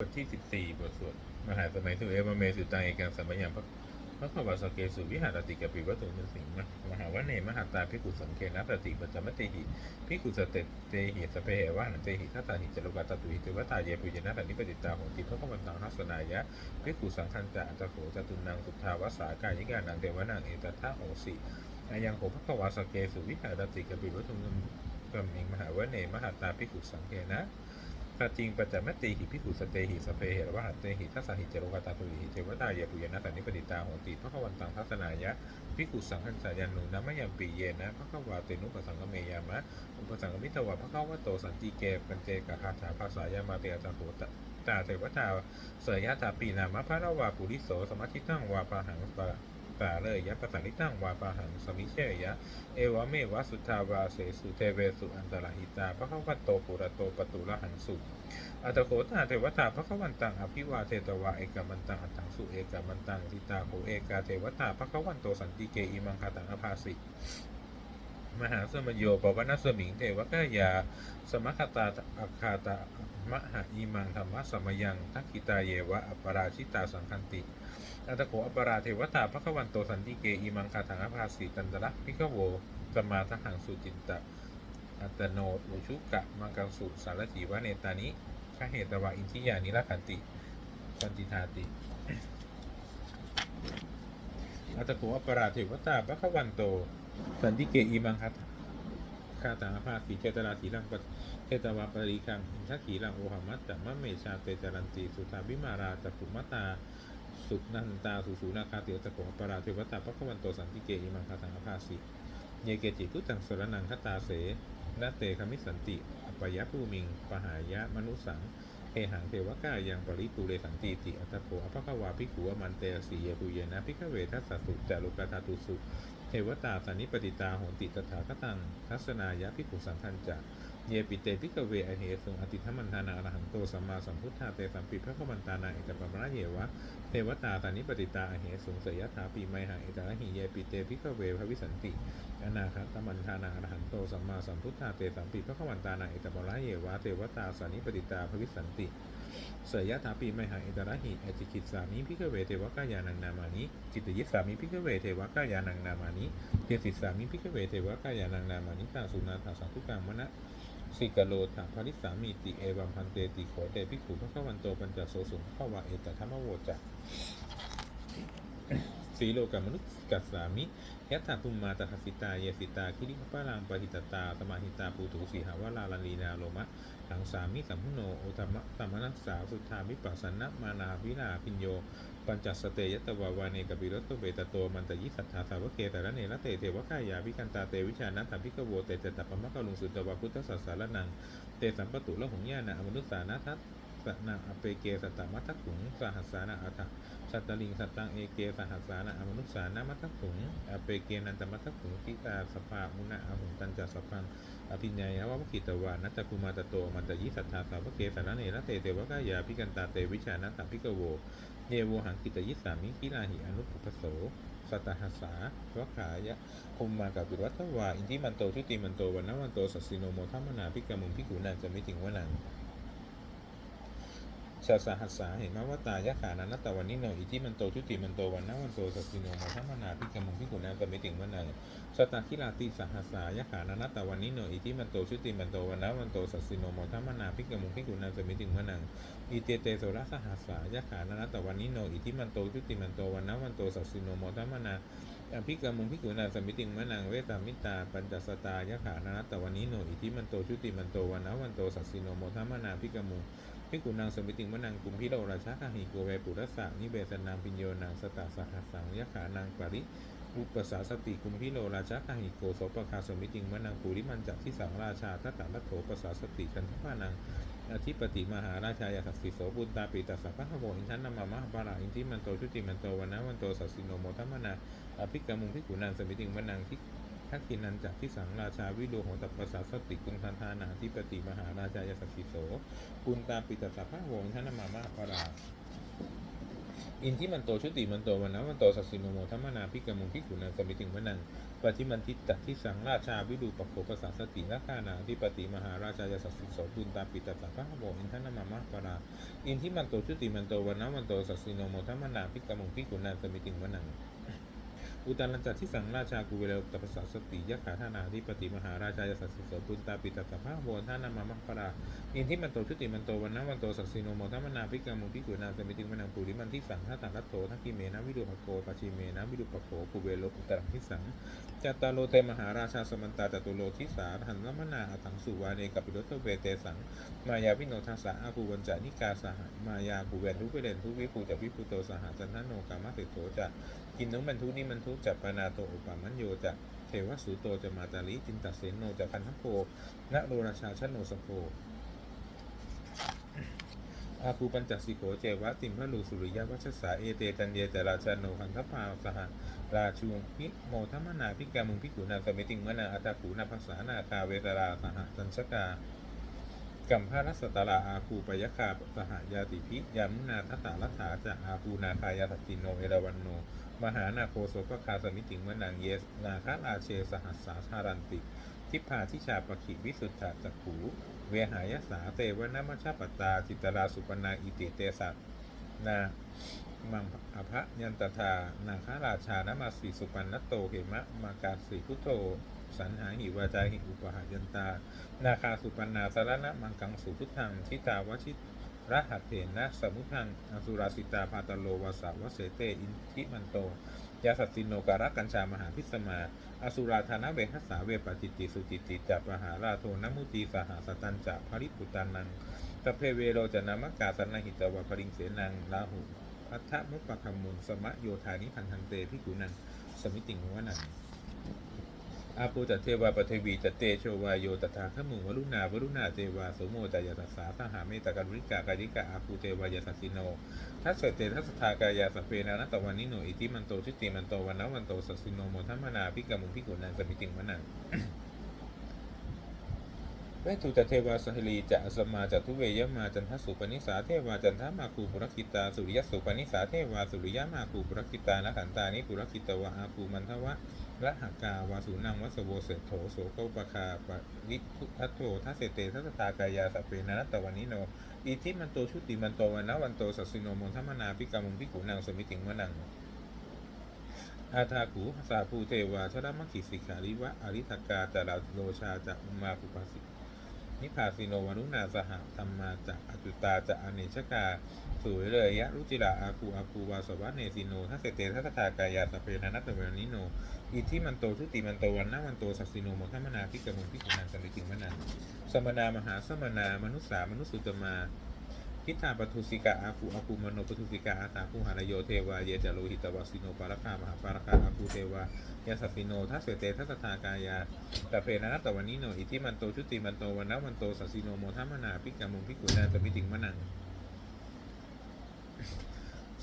บทที่สิบสี่บทสวด มหาสมัยสุเอวเมสุตังเอกังสัมปยังพระพระขวาสเกสุวิหารติกปิวัตถุมันสิงห์มหาวะเนมหาตาพิกุสังเกนะปฏิปัจจมเตหิพิกุสเตเตหิสเปเหวะนันเตหิทัตตาหิจรุกาตตุหิเทวตาเยปุยนะสันนิปติตาโหติพระขวันตังทัสนายะพิกุสังคันจะอัตโขจตุนังสุทธาวสากายิกานังเทวนังเอตทะโหสิอายังโหพระขวาสเกสุวิหารติกปิวัตถุมันกัมมิงมหาวะเนมหาตาพิกุสังเกนะ ถ้าจริงปัจจมัตติหิพิขุสเตหิสเพเหระวะหัตเตหิทัสสหิเจโรกาตาตุหิเทวตาเยปุยนะสันนิปติตาโหติพระขวันตังทัสนายะพิขุสังขันสายันนุนะมะยัมปีเยนะพระขวาเตนุปสังกเมยามะอุปสังกมิตวะพระขวะโตสันติเกปัญเจกะคาถาภาษายามาเตอะตาโหตตาเทวตาเสยยะตาปีนามะพระระวาปุริโสสมัติตังวาปะหังปะ ตาเลยยะปะสันติตังวาปะหังสมิเชยะ เอวะเมวะสุทาวาเสสุเทเวสุอันตรหิตาพระขวัตโตปุระโตปตุระหังสุอัตโขตาเทวตาพระขวันตังอภิวาเทตวาเอกมันตังอัตถังสุเอกมันตังทิตาโหเอกาเทวตาพระขวันโตสันติเกอิมังคาตังอภาสิ มหาสมโยปวนาสมิงเทวกายา สมคตาอาคาตามหาอิมังธรรมะสมยังทักขิตาเยวะอัปราชิตาสังคันติอัตโขอัปราเทวตาพระขวันโตสันติเกอิมังคาถังอภาสิตันตระพิขโวสมาทหังสุจินตะอัตโนอุชุกะมังกังสุสารจีวะเนตานิขเหตวะอินทิยานิรักันติปันติทาติอัตโขอัปราเทวตาพระขวันโต สันติเกอีมังคัตคาตาภาสีเจตราสีลังปะเทตวาปริคังอินทขีลังโอหามัตตมะเมชาเตจรันติสุทาวิมาราจักุมตา สุนันตาสุสูนาคาเติอัตโขอปราเทวตาพระขวันโตสันติเกอีมังคาตังอภาสีเยเกจิพุทธังสรนังคตาเสนาเตคมิสันติอปยะภูมิงปหายะมนุสังเฮหังเทวกายังปริปูเรสันติติอัตโขอภควาภิกขุวมันเตสีเยปุเยนะพิกเวทัสสุจารุกตาตุสุ เทวตาสันนิปติตาโหติตถาคตัง ทัศนายะภิกขุสังคันจะเยปิเตพิกเวอเหสุงอติธรรมันธานาอรหังโตสัมมาสัมพุทธาเตสัมปิพระขมันตานาเอกปัมระเยวะ เทวตาสันนิปติตาอเหสุงเสยถาปีไมหาเอตระหิเยปิเตพิกเวพระวิสันติอนาคตมันทานาอรหันโตสัมมาสัมพุทธาเตสัมปิพระขวันตานาเอตบระเยวะ เทวตาสานิปติตาภวิสันติ เสยยะถาปีไมหาเอตระหิอจิกิตสามิพิกเวเทวกายานังนามานิจิตยิสสามิพิกเวเทวกายานังนามานิเทศิสามิพิกเวเทวกายานังนามานิตาสุนาถาสังทุกังมณะสิกโลถาภริสามีติเอวัมพันเตติโขเตภิกขุพระขวันโตปัญจโสสุขภาวะเอตธรรมโวจัก สีโลกามนุษย์กัสสามิยัตถาปุมมาตถสิตาเยสิตาคิริปะลังปะหิตตาสมาหิตาปูถุสีหาวลาลาลีนาโลมะหังสามิสัมพุโนโอตมะตมนัสสาสุธามิปัสสนะมานาวินาพิญโย ปัญจสเตยตวาวาเนกบิรตเวตโตมันตยิสัทธาสาวเกตระเนระเตเทวกายาวิกันตาเตวิชานัตถพิกโวเตเจตปะมะกะลุงสุตวาพุทธสัสสารนังเตสัมปตุละหงญาณะอมนุสสานาทัส สะนาอเปเกสัตตมัตถุงสหัสสานาอัฏฐสัตตลิงสัตตังเอเกสหัสสานะอมนุษสานามัตถุงอเปเกนันตมัตถุงทิตาสภามุนะอหุงตันจัสพังอภิญญายาวะกิตวานัตตคุมาตโตมันตยิสัทธาสาวเกสารเนระเตเตวกายาพิกันตาเตวิชานัตพิกโวเนโวหังกิตยิสามิกิลาหิอนุปปโสสัตตหัสสาวขายะคุมมากับปิวัตวาอินทิมันโตชุติมันโตวันนวันโตสัสสิโนโมทัมมนาพิกามุงพิกุนันจะไม่ถึงวนัง ชาสหัสสาเหมาวตายะขานันตตวันนิโนอิทิมันโตชุติมันโตวันนาวันโตสัสสิโนโมทัมมนาพิกมุงพิกุนันปมิติงวนังสตาคิลาติสหัสสายะขานันตตวันนิโนอิทิมันโตชุติมันโตวันนาวันโตสัสสิโนโมทัมมนาพิกมุงพิกุนันปมิติงวนังอิเตเตโสรสหัสสายะขานันตตวันนิโนอิทิมันโตชุติมันโตวันนาวันโตสัสสิโนโมทัมนา อภิกามุงพิกุนันสมิติงวนังเวตามิตา ปัญจสตายะขานันตวันนิโนอิทิมันโตชุติมันโตวันนาวันโตสัสสิโนโมทัมมนาพิกามุงพิกุนางสมิติงมะนังกุมพิโรราชาคาหิโกเวปุรสะนิเบสนางปิญโยนางสตาสหัสสังยะขานางปริอุปสาสติกุมพิโรราชาคาหิโกโสปคาสมิติงมะนังปุริมันจักที่สังราชาทัตตาลัทโถปสาสติชันทพานัง อธิปติมหาราชายาศักดิ์สิโสบุตตาปิตาสัพพะโหอินทันนามามะปาราอินทิมันโตชุติมันโตวันนะวันโตสัสสิโนโมทัมมนาอภิกามุงพิกุนางสมิติงมนังทิทักขินันจักที่สังราชาวิโดโหตัปปสาสติกุงทันทานาธิปติมหาราชายาศักดิ์สิโสปุณตาปิตสัพพะโวงท่านมามะปรา อินที่มันโตชุติมันโตวันนะมันโตสัสิโนโมธรรมนาพิกมุงพิขุนังสมิถึงวนังปฏิมันทิตตที่สังราชาวิดูปโภปสาสติรักขานาธิปติมหาราชายสัสสิโสบุญตาปิตตาพระโบอินทนามามะปราอินที่มันโตชุติมันโตวันนะมันโตสัสิโนโมธรรมนาพิกมุงพิขุนังสมิถึงวนัง อุตานันจัที่สังราชากูเวลตปสาสติยะขาธานาธิปติมหาราชายสัสสปุนตาปิตตาภาโวนท่านามามังปราอินที่มันโตชุติมันโตวันนวันโตสัสสิโนโมทัมมนาพิกามุพิกุนาสมิติมนังปุริมันที่สังท่าตังคัตโตทักกิเมนะวิดุปโกปาชิเมนะวิดุปโกกูเวโลอุตรังที่สังจัตตาโลเตมหาราชาสมันตาจตุโลทิสาหันลมนาอัตังสุวาเนกัปิโรตเวเตสังมายาวิโนทัสสะอาภูวันจานิกาสหมายาภูเวนทุเวเรนทุวิภูจะวิภูโตสหจันทโนกามะเสโตจะกินน้องบรรทุนี่บรรทุจับปนาโตอุปามันโยจะเทวสุโตจะมาตาลิจินตเสนโนจะพันธโพนะโรราชาชนโนสโพอาคูปัญจสิโขเจวะติมพะลูสุริยวัชสาเอเตตันเยจราชาโนพันธพาสหราชูพิโมทมนาพิกามุงพิกุนาสมิติงมนาอัตาคูนาภัสสานาคาเวตราสหจันชกากัมพารัสตราอาคูปยคาสหยาติพิยามุนาทัตตาลัฐาจะอาคูนาคายาสติโนเอราวันโน มหานาโคโสปคาสมิติงวนังเยส นาคาราเชสหัสสาชารันติ ทิพาทิชาปขิวิสุทธาจักขูเวหายสาเตวนามชฌปตาจิตราสุปนาอิติเตสัตนามังอภะยันตถานาคาราชานามาสีสุปันนโตเหมะมากาสีพุทโธสันหาหิวาจาหิอุปหายันตา นาคาสุปันนาสารณะมังกังสุพุทธังชิตาวชิต รหัตเถนะสมุทังอสุราสิตาพาตโลวาสาวเสเตอินทิมันโตยาสัตติโนการะกัญชามหาพิสมา อสุราธานะเวหัสาเวปจิตติสุจิติจัปหาราโทนมุตีสหสตันจะภริปุตานังตะเพเวโรจนามกาสันนหิตวะปริงเสนังลาหุพัทธมุปปะคมมุนสมะโยธานิพันธันเตพิกุนังสมิติงวนัง อาปูจัตเทวาปเทวีจัตเตโชวายโยตถาขมุวรุณาวรุณาเทวาสโมจายาสัสสาสหาเมตกรุริกากายิกาอาปูเทวายาสัสสิโนทัสเตทัสสทากายาสเปนานัตวันนิโนอิติมันโตชิติมันโตวันนวันโตสัสสิโนโมทัมมนาพิกามุพิกุนันสมิติงวนังเวทุตเทวาสหลีจะอสมาจตุเวยมาจันทสุปนิสาเทวาจันทมาคูปุรคิตาสุริยสุปนิสาเทวาสุริยมาคูปุรคิตานะขันตานิปุรคิตวะอาคูมันทวะ ละหากาวาสุนังวัสโวเสโถโสโกปคาปวิพุทัตโตทัศเสเตทัสตากายาสพเปนานัตะวันนิโนอิทิมันโตชุติมันโตวันนะวันโตสัสสิโนมนทัมมนาพิกามุพิกุนังสมิติงวนังอาทากูสาภูเทวาชรมัคคิสิกาลิวะอริทกาจาราโลชาจะอุมาปุปัสสิ นิพพาสิโนวนุนาสหธรรมาจะอจุตาจะอเนชกาสุวิเลยยะรุจิระอาคูอาคูวาสวะเนสิโนทัสเตเตทัสสทากายาสเพนานัตตเวนิโนอิทิมันโตทุติมันโตวันนาวันโตสัสสิโนมทัมมนาพิกมุงพิกุนังสันติงมนังสมนามหาสมนามนุษสามนุษสุตมา ทิฏฐาปทุสิกาอาคูอาคูมโนปทุสิกาอาตาคูหานโยเทวาเยจโลหิตวสิโนปารคามหาปารคาอาคูเทวายาสัสสิโนทัสเสเตทัสสทากายาตะเพนะนัตตวันนิโนอิทิมันโตชุติมันโตวันนวันโตสัสสิโนโมทัมนาพิกามุงพิกุณาตมิติงมะนัง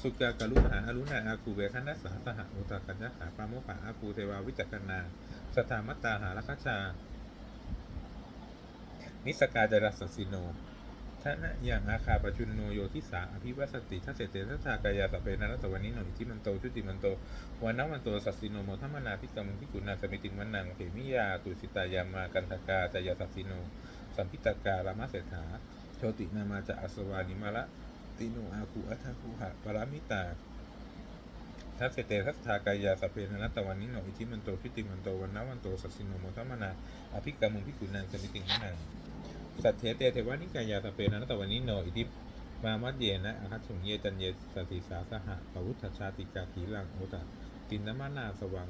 สุกากรุหาอรุณาอาคูเวทนัสสาสหอุตกัญญหาปาโมปะอาคูเทวาวิจักนาสถามัตตาหาลคชานิสกาจรัสสิโน ทนะยังอาคาปจุนโนโยทิสาอภิวัสติทัสเสตทัสสากายาสเปนะรัตวันนิโนอิทิมันโตชุติมันโตวันนะวันโตสัสสิโนโมทัมมนาพิกรรมพิกุณาสมิติงวันนังเขมิยาตุสิตายามากันทกาจายาสัสสิโนสัมพิตการามะเสถาโชตินามาจะอสวานิมาละติโนอาคูอัทคูหะปรามิตาทัสเสตทัสทากายาสเพนะนัตวันนิโนอิทิมันโตชุติมันโตวันนะวันโตสัสสิโนโมทัมมนาอภิกรรมพิกุณาสมิติงวันนัง สัตเถเตเทวานิกายาสเปนันตวันนิโนอิทิมามัดเยนะอาคัตถุงเยจันเยสติสาสหะปวุฒชาติกาขีลังโอตะตินนมานาสวัง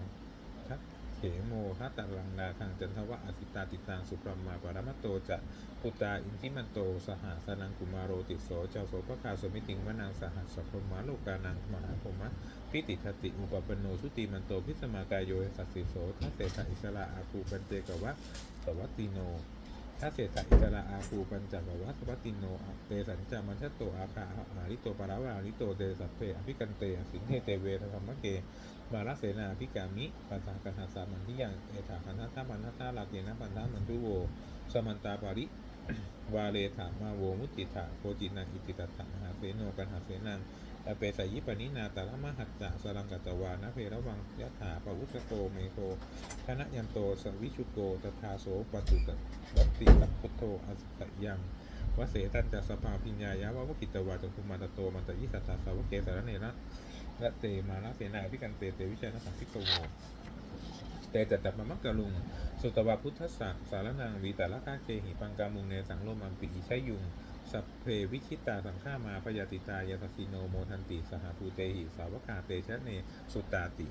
ทักเขโมทัตตลังนาทางจันทวะอสิตาติตังสุปรมมาปรมัตโตจะปุตตาอินทิมันโตสหสนังกุมารโรติโสเจ้าโสปคาสมิติงวนังสหัสสพรมมาโลกานังมหาพรมะพิติทติอุปปนโนชุติมันโตพิสมากายโยสัสสิโสทัสเสถะอิสระอาคูปันเตกวะสวัตติโน ถ้าเศรษฐอิสระอาคูปัญจบวัสวัตติโนเตสัญจามันชโตอาคาอาริโตปาราวาริโตเตสัพเพอภิกันเตสิงเทเตเวทธรรมะเกมาลเสนาภิกามิปัญจกันหาสามันที่ยังเอถาคันทัตตามันทัตาลาเกนะปันทามันตุโวสมันตาปาริวาเลถามาโวมุติถาโคจินังอิติตถาหาเสโนกันหาเสนัง อเปสายิปนินาตาลมหัจจะสรังกัตวานะเพระวังยะถาปวุสโกเมโกคณะยันโตสวิชุโกตถาโสปตุตวัตติตัพพโตอสตยังวเสตันจะสภาพิญญายะวะวกิตวาจังคุมาตโตมันตยิสัตตาสาวกเกสารเนนะและเตมานะเสนาพิกันเตเตวิชัยนสังพิโกโวเตจัตตปมักกะลุง สุตวาพุทธสักสารนังวีตาลกาเกหิปังกามุงเนสังโลมัมปิอิชัยยุง สัพเพวิชิตาสังฆามาพยาติตายาสสิโนโมทันติ สหภูเตหิสาวกาเตชะเนสุตตาติ